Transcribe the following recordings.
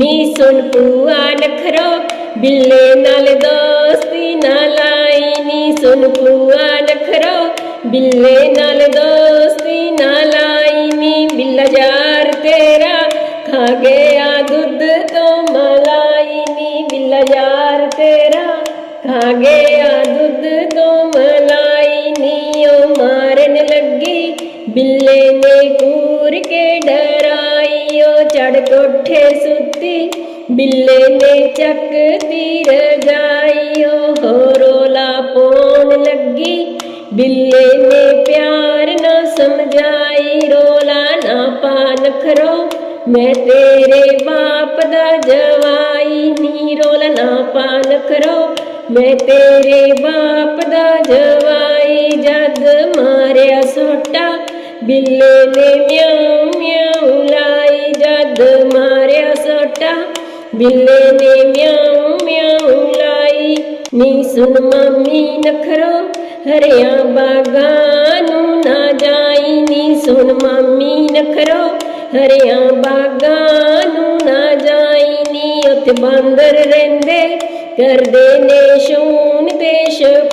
ਨੀ ਸੁਣ ਪੂਆ ਨਖਰੋ, ਬਿੱਲੇ ਨਾਲ ਦੋਸਤੀ ਨਾ ਲਾਈ। ਨੀ ਸੁਣ ਪੂਆ ਨਖਰੋ, ਬਿੱਲੇ ਨਾਲ ਦੋਸਤੀ ਨਾ ਲਾਈ। ਨੀ ਬਿੱਲਾ ਯਾਰ ਤੇਰਾ, ਖਾ ਗਿਆ ਦੁੱਧ ਤੋਂ ਮਲਾਈ। ਨੀ ਬਿੱਲਾ ਯਾਰ ਤੇਰਾ, ਖਾ ਗਿਆ ਦੁੱਧ ਤੋਂ ਮਲਾਈ। ਨੀ ਉਹ ਮਾਰਨ ਲੱਗੀ, ਬਿੱਲੇ ਨੇ ਕੂਰ ਕੇ ਡਰਾਈ। ਉਹ ਚੜ ਕੋਠੇ ਸੁੱਤੀ ਬਿੱਲੇ ਨੇ ਚੱਕਦੀ ਰਜਾਈ ਉਹ ਰੋਲਾ ਪਾਉਣ ਲੱਗੀ। ਬਿੱਲੇ ਨੇ ਪਿਆਰ ਨਾ ਸਮਝਾਈ, ਰੋਲਾ ਨਾ ਪਾ ਖਰੋ ਮੈਂ ਤੇਰੇ ਬਾਪ ਦਾ ਜਵਾਈ ਨੀ, ਰੋਲਾ ਨਾ ਪਾ ਖਰੋ ਮੈਂ ਤੇਰੇ ਬਾਪ ਦਾ ਜਵਾਈ, ਜਦ ਮਾਰਿਆ ਸੋਟਾ। ਬਿੱਲੇ ਨੇ ਮਿਆਉ ਮਿਆਉ ਲਾਈ ਜਦ ਮਾਰਿਆ ਸੋਟਾ। ਬਿੱਲੇ ਨੇ ਮਿਆਉ ਮਿਆਉ ਲਾਈ ਨੀ ਸੁਣ ਮੰਮੀ ਨਖਰੋ। ਹਰਿਆ ਬਾਗਾਂ ਨੂੰ ਨਾ ਜਾਈ ਨੀ ਸੁਣ ਮੰਮੀ ਨਖਰੋ। ਹਰਿਆ ਬਾਗਾਂ ਨੂੰ ਨਾ ਜਾਈ ਨੀ ਉੱਥੇ ਬਾਂਦਰ ਰਹਿੰਦੇ। ਕਰਦੇ ਨੇ ਸ਼ੂਨ ਤੇ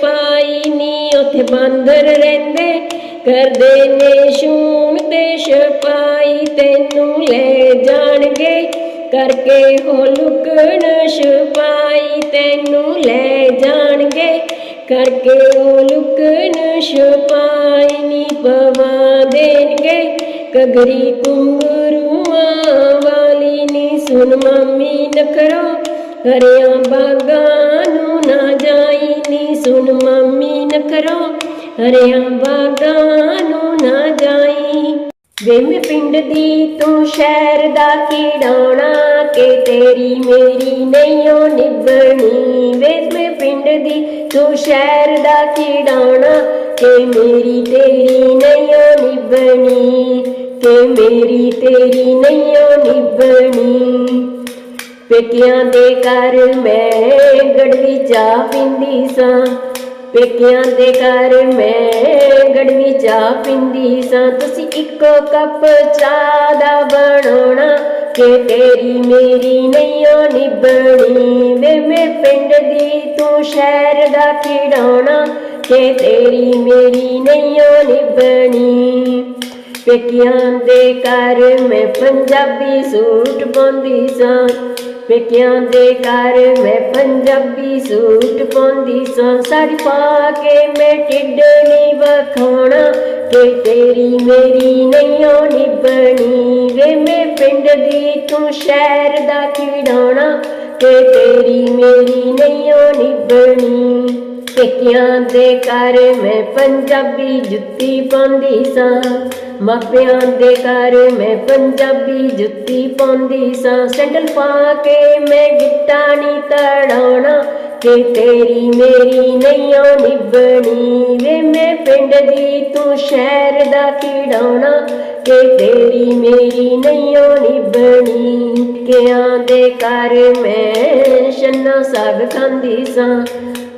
ਪਾਈ ਨੀ ਉੱਥੇ ਬਾਂਦਰ ਰਹਿੰਦੇ। ਕਰਦੇ ਨੇ ਸ਼ੂਨ ਤੇ ਛਪਾਈ ਤੈਨੂੰ ਲੈ ਜਾਣਗੇ। ਕਰਕੇ ਹੋ ਲੁਕਣ ਛਪਾਈ ਤੈਨੂੰ ਲੈ ਜਾਣਗੇ। ਕਰਕੇ ਉਹ ਲੁਕਣ ਛਪਾਈ ਨੀ ਪਵਾ ਦੇਣਗੇ। ਕਗਰੀ ਕੁੰਗਰੂਆਂ ਵਾਲੀ ਨੀ ਸੁਣ ਮੰਮੀ ਨਖਰੋ। ਹਰਿਆ ਬਾਗਾਂ ਨੂੰ ਨਾ ਜਾਈ ਨੀ ਸੁਣ ਮੰਮੀ ਨਖਰੋ। ਹਰਿਆ ਵੇ ਮੈਂ ਪਿੰਡ ਦੀ ਤੂੰ ਸ਼ਹਿਰ ਦਾ ਕੀੜਾਉਣਾ ਕਿ ਤੇਰੀ ਮੇਰੀ ਨਹੀਂਓ ਨਿਭਣੀ। ਵੇ ਮੈਂ ਪਿੰਡ ਦੀ ਤੂੰ ਸ਼ਹਿਰ ਦਾ ਕੀੜਾਉਣਾ ਕਿ ਮੇਰੀ ਤੇਰੀ ਨਹੀਂਓ ਨਿਭਣੀ। ਕਿ ਮੇਰੀ ਤੇਰੀ ਨਹੀਂਓ ਨਿਭਣੀ। ਪੇਕਿਆਂ ਦੇ ਘਰ ਮੈਂ ਗੜਵੀ ਚਾਹ ਪੀਂਦੀ ਸਾਂ। ਪੇਕਿਆਂ ਦੇ ਘਰ ਮੈਂ ਗੜਵੀ ਚਾਹ ਪੀਂਦੀ ਸਾਂ। ਤੁਸੀਂ ਇੱਕੋ ਕੱਪ ਚਾਹ ਦਾ ਬਣਾਉਣਾ ਕਿ ਤੇਰੀ ਮੇਰੀ ਨਹੀਂ ਨਹੀਂਓ ਨਿਭਣੀ ਵੇ, ਮੈਂ ਪਿੰਡ ਦੀ ਤੂੰ ਸ਼ਹਿਰ ਦਾ ਖਿਡਾਉਣਾ ਕਿ ਤੇਰੀ ਮੇਰੀ ਨਹੀਂਓ ਨਿਭਣੀ। ਪੇਕਿਆਂ ਦੇ ਘਰ ਮੈਂ ਪੰਜਾਬੀ ਸੂਟ ਪਾਉਂਦੀ ਸਾਂ। ਪੇਕਿਆਂ ਦੇ ਘਰ ਮੈਂ ਪੰਜਾਬੀ ਸੂਟ ਪਾਉਂਦੀ ਸਾਂ। ਸਾੜੀ ਪਾ ਕੇ ਮੈਂ ਢਿੱਡ ਨਹੀਂ ਵਖਾਉਣਾ ਕਿ ਤੇਰੀ ਮੇਰੀ ਨਹੀਂ ਨਹੀਂਓ ਨਿਭਣੀ ਵੇ ਮੈਂ ਪਿੰਡ ਦੀ ਤੂੰ ਸ਼ਹਿਰ ਦਾ ਖਿਡਾਉਣਾ ਕਿ ਤੇਰੀ ਮੇਰੀ ਨਹੀਂ ਨਹੀਂਓ ਨਿਭਣੀ ਪੇਕਿਆਂ ਦੇ ਘਰ ਮੈਂ ਪੰਜਾਬੀ ਜੁੱਤੀ ਪਾਉਂਦੀ ਸਾਂ। ਮਾਪਿਆਂ ਦੇ ਘਰ ਮੈਂ ਪੰਜਾਬੀ ਜੁੱਤੀ ਪਾਉਂਦੀ ਸਾਂ। ਸੈਂਡਲ ਪਾ ਕੇ ਮੈਂ ਗਿੱਟਾ ਨਹੀਂ ਤੜਾਉਣਾ, ਕਿ ਤੇਰੀ ਮੇਰੀ ਨਹੀਂ ਨਹੀਂਓ ਨਿਭਣੀ ਵੇ। ਮੈਂ ਪਿੰਡ ਦੀ ਤੂੰ ਸ਼ਹਿਰ ਦਾ ਕੀੜਾਉਣਾ ਕਿ ਤੇਰੀ ਮੇਰੀ ਨਹੀਂ ਨਹੀਂਓ ਨਿਭਣੀ। ਕਿਆਂ ਦੇ ਘਰ ਮੈਂ ਛੰਨਾ ਸਾਗ ਖਾਂਦੀ ਸਾਂ।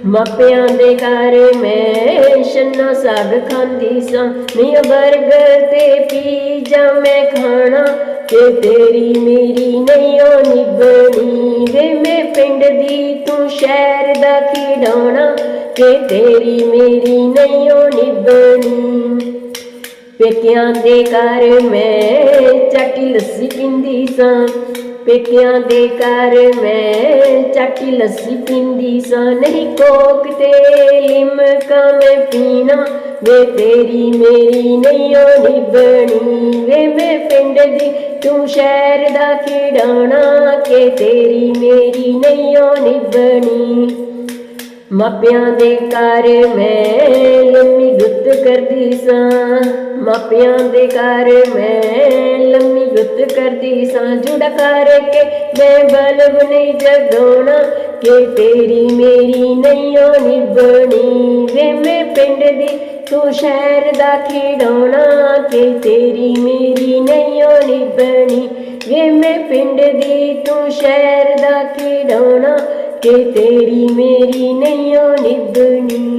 ਮਾਪਿਆਂ ਦੇ ਘਰ ਮੈਂ ਛੰਨਾ ਸਾਗ ਖਾਂਦੀ ਸਾਂ। ਨੀ ਬਰਗਰ ਤੇ ਪੀਜ਼ਾ ਮੈਂ ਖਾਣਾ ਕਿ ਤੇਰੀ ਮੇਰੀ ਨਹੀਂ ਨਹੀਂਓ ਨਿਭਣੀ ਵੇ ਮੈਂ ਪਿੰਡ ਦੀ ਤੂੰ ਸ਼ਹਿਰ ਦਾ ਖਿਡਾਉਣਾ ਕਿ ਤੇਰੀ ਮੇਰੀ ਨਹੀਂ ਨਹੀਂਓ ਨਿਭਣੀ ਪੇਕਿਆਂ ਦੇ ਘਰ ਮੈਂ ਚਾਟੀ ਲੱਸੀ ਪੀਂਦੀ ਸਾਂ। ਪੇਕਿਆਂ ਦੇ ਘਰ ਮੈਂ ਚਾਟੀ ਲੱਸੀ ਪੀਂਦੀ ਸਾਂ। ਨਹੀਂ ਕੋਕ ਤੇ ਲਿਮਕਾ ਮੈਂ ਪੀਣਾ। ਵੇ ਤੇਰੀ ਮੇਰੀ ਨਹੀਂ ਨਹੀਂਓ ਨਿਭਣੀ ਵੇ ਮੈਂ ਪਿੰਡ ਦੀ ਤੂੰ ਸ਼ਹਿਰ ਦਾ ਖਿਡਾਣਾ। ਕਿ ਤੇਰੀ ਮੇਰੀ ਨਹੀਂ ਨਹੀਂਓ ਨਿਭਣੀ ਮਾਪਿਆਂ ਦੇ ਘਰ ਮੈਂ ਗੁੱਤ ਕਰਦੀ ਸਾਂ, ਮਾਪਿਆਂ ਦੇ ਘਰ ਮੈਂ ਲੰਮੀ ਗੁੱਤ ਕਰਦੀ ਸਾਂ, ਜੁੜਾ ਕਰਕੇ ਮੈਂ ਬਲਬ ਨਹੀਂ ਜਗਾਉਣਾ ਕਿ ਤੇਰੀ ਮੇਰੀ ਨਹੀਂ ਹੋਣੀ ਬਣੀ ਵੇ ਮੈਂ ਪਿੰਡ ਦੀ ਤੂੰ ਸ਼ਹਿਰ ਦਾ ਖਿਡਾਉਣਾ ਕਿ ਤੇਰੀ ਮੇਰੀ ਹੋਣੀ ਬਣੀ ਵੇ ਮੈਂ ਪਿੰਡ ਦੀ ਤੂੰ ਸ਼ਹਿਰ ਦਾ ਖਿਡਾਉਣਾ ਕਿ ਤੇਰੀ ਮੇਰੀ ਹੋਣੀ ਬਣੀ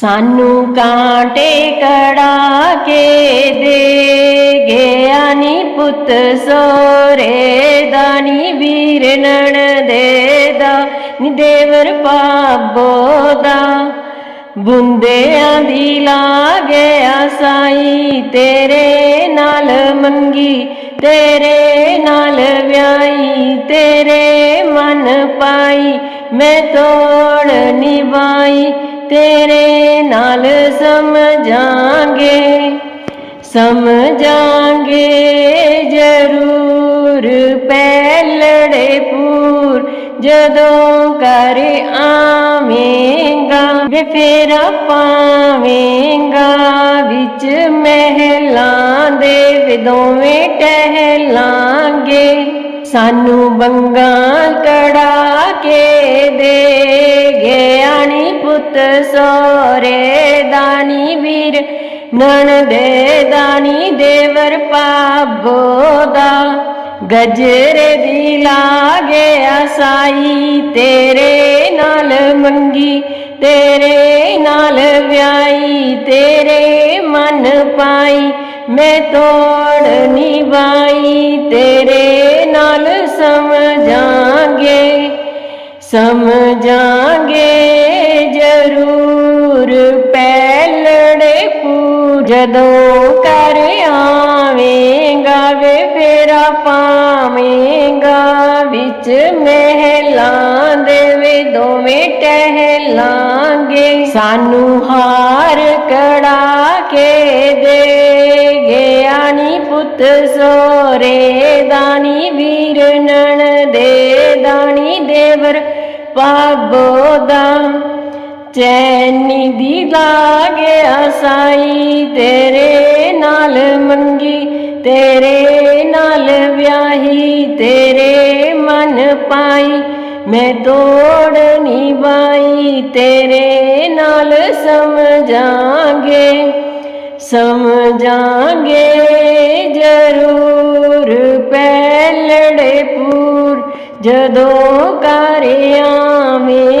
ਸਾਨੂੰ ਕਾਂਟੇ ਕੜਾ ਕੇ ਦੇ ਗਿਆ ਨੀ ਪੁੱਤ ਸੋਰੇ ਵੀਰਨਣ ਦੇ ਦਾ, ਨੀ ਦੇਵਰ ਪਾਬੋ ਦਾ। ਬੁੰਦਿਆਂ ਦੀ ਲਾਗਿਆ ਸਾਈ ਤੇਰੇ ਨਾਲ ਮੰਗੀ, ਤੇਰੇ ਨਾਲ ਵਿਆਈ ਤੇਰੇ ਮਨ ਪਾਈ, ਮੈਂ ਤੋੜ ਨਿਭਾਈ। ਤੇਰੇ ਨਾਲ ਸਮਝਾਂਗੇ ਸਮਝਾਂਗੇ ਜ਼ਰੂਰ ਪਹਿਲੜੇ ਪੂਰ, ਜਦੋਂ ਕਰ ਆਵੇਂਗਾ, ਵੇ ਫੇਰਾ ਪਾਵੇਂਗਾ ਵਿੱਚ ਮਹਿਲਾਂ ਦੇ ਵਿਦੋਵੇਂ ਟਹਿਲਾਂਗੇ। ਸਾਨੂੰ ਬੰਗਾ ਕੜਾ ਕੇ ਦੇਗੇ। ਪੁੱਤ ਸੋਰੇ ਦਾਨੀ ਵੀਰ ਨਣ ਦੇ ਦਾਨੀ ਦੇਵਰ ਪਾਬੋ ਦਾ। ਗਜਰੇ ਦੀ ਲਾਗੇ ਆਸਾਈ, ਤੇਰੇ ਨਾਲ ਮੰਗੀ, ਤੇਰੇ ਨਾਲ ਵਿਆਈ ਤੇਰੇ ਮਨ ਪਾਈ, ਮੈਂ ਤੋੜ ਨਿਭਾਈ, ਤੇਰੇ ਨਾਲ ਸਮਝਾਂਗੇ ਸਮਝਾਂਗੇ ਜਦੋਂ ਕਰ ਆਵੇਂਗਾ ਵੇ, ਫੇਰਾ ਪਾਵੇਂਗਾ ਵਿੱਚ ਮਹਿਲਾਂ ਦੇ ਵੇ, ਦੋਵੇਂ ਟਹਿਲਾਂਗੇ। ਸਾਨੂੰ ਹਾਰ ਕੜਾ ਕੇ ਦੇ ਗਿਆਨੀ ਪੁੱਤ ਸੋਰੇ ਦਾਨੀ ਵੀਰ ਨਣ ਦੇ ਦਾਨੀ ਦੇਵਰ ਪਾਬੋ ਦਾ। ਚੈਨੀ ਦੀ ਲਾਗੇ ਆਸਾਈ ਤੇਰੇ ਨਾਲ ਮੰਗੀ, ਤੇਰੇ ਨਾਲ ਵਿਆਹੀ, ਤੇਰੇ ਮਨ ਪਾਈ, ਮੈਂ ਤੋੜ ਨਿਭਾਈ ਤੇਰੇ ਨਾਲ ਸਮਝਾਂਗੇ ਸਮਝਾਂਗੇ ਜ਼ਰੂਰ ਪਹਿਲੜੇ ਪੂਰ, ਜਦੋਂ ਕਰ ਆਵੇਂਗਾ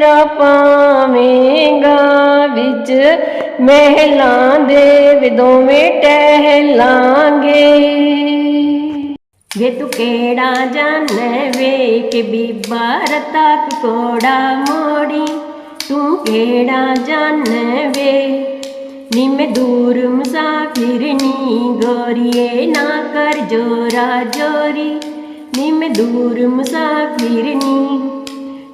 ਫੇਰਾ ਪਾਵੇਂਗਾ ਵਿੱਚ ਮਹਿਲਾਂ ਦੇ ਵਿਦੋਵੇਂ ਟਹਿਲਾਂਗੇ। ਵੇ ਤੂੰ ਕਿਹੜਾ ਜਾਣੈ ਵੇ ਕਿ ਬੀਬਾ ਰਤਾ ਕੋੜਾ ਮੋੜੀ। ਤੂੰ ਕਿਹੜਾ ਜਾਣੈ ਵੇ? ਨੀ ਦੂਰ ਮੁਸਾਫਿਰ ਨੀ ਗੋਰੀਏ, ਨਾ ਕਰ ਜੋਰਾ ਜੋਰੀ। ਨੀ ਦੂਰ ਮੁਸਾਫਿਰ ਨੀ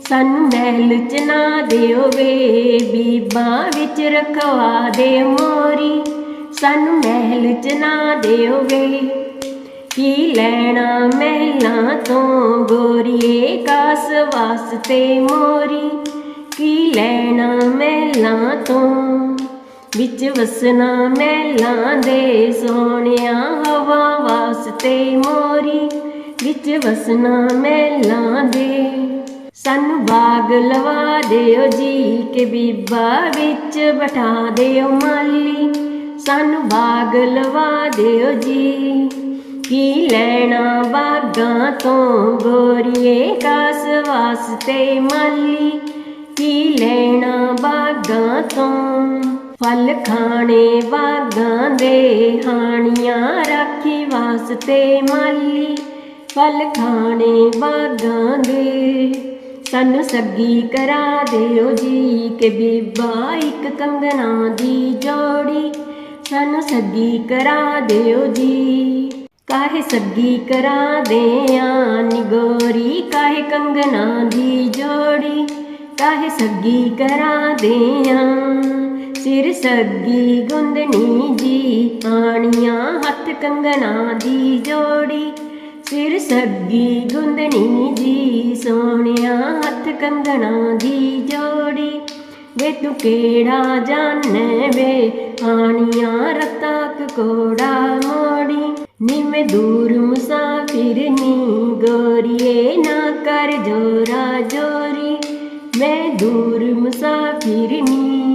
ਸਾਨੂੰ ਮਹਿਲ ਚ ਨਾ ਦਿਓ ਵੇ, ਬੀਬਾ ਵਿੱਚ ਰਖਵਾ ਦੇ ਮੋਰੀ। ਸਾਨੂੰ ਮਹਿਲ ਚ ਨਾ ਦਿਓ ਵੇ, ਕੀ ਲੈਣਾ ਮਹਿਲਾਂ ਤੋਂ ਗੋਰੀਏ ਕਾਸ ਵਾਸਤੇ ਮੋਰੀ। ਕੀ ਲੈਣਾ ਮਹਿਲਾਂ ਤੋਂ ਵਿੱਚ ਵਸਣਾ ਮਹਿਲਾਂ ਦੇ ਸੋਹਣਿਆ ਹਵਾ ਵਾਸਤੇ ਮੋਰੀ। ਵਿੱਚ ਵਸਣਾ ਮਹਿਲਾਂ ਦੇ ਸਾਨੂੰ ਬਾਗ ਲਵਾ ਦਿਓ ਜੀ ਕਿ ਬੀਬਾ ਵਿੱਚ ਬਿਠਾ ਦਿਓ ਮਾਲੀ। ਸਾਨੂੰ ਬਾਗ ਲਵਾ ਦਿਓ ਜੀ, ਕੀ ਲੈਣਾ ਬਾਗਾਂ ਤੋਂ ਗੋਰੀਏ ਕਾਸ ਵਾਸਤੇ ਮਾਲੀ। ਕੀ ਲੈਣਾ ਬਾਗਾਂ ਤੋਂ ਫਲ ਖਾਣੇ ਬਾਗਾਂ ਦੇ ਹਾਣੀਆਂ ਰਾਖੀ ਵਾਸਤੇ ਮਾਲੀ। ਫਲ ਖਾਣੇ ਬਾਗਾਂ ਦੇ ਸਾਨੂੰ ਸੱਗੀ ਕਰਾ ਦਿਓ ਜੀ ਕਿ ਬੀਬਾ ਇੱਕ ਕੰਗਣਾ ਦੀ ਜੋੜੀ। ਸਾਨੂੰ ਸੱਗੀ ਕਰਾ ਦਿਓ ਜੀ, ਕਾਹੇ ਸੱਗੀ ਕਰਾ ਦਿਆਂ? ਨੀ ਗੋਰੀ ਕਾਹੇ ਕੰਗਣਾ ਦੀ ਜੋੜੀ? ਕਾਹੇ ਸੱਗੀ ਕਰਾ ਦਿਆਂ? ਸਿਰ ਸੱਗੀ ਗੁੰਦਣੀ ਜੀ, ਆਣੀਆਂ ਹੱਥ ਕੰਗਣਾ ਦੀ ਜੋੜੀ। ਸਿਰ ਸੱਗੀ ਗੁੰਦਣੀ ਜੀ, ਸੋਹਣਿਆ ਹੱਥ ਕੰਗਣਾ ਦੀ ਜੋੜੀ। ਵੇ ਤੂੰ ਕਿਹੜਾ ਜਾਣੈ ਵੇ ਆਣੀਆਂ ਰਤਾ ਕੋੜਾ ਮੋੜੀ। ਨੀ ਮੈਂ ਦੂਰ ਮੁਸਾਫਿਰ ਨੀ, ਗੋਰੀਏ ਨਾ ਕਰ ਜੋਰਾ ਜੋਰੀ। ਮੈਂ ਦੂਰ ਮੁਸਾਫਿਰ ਨੀ।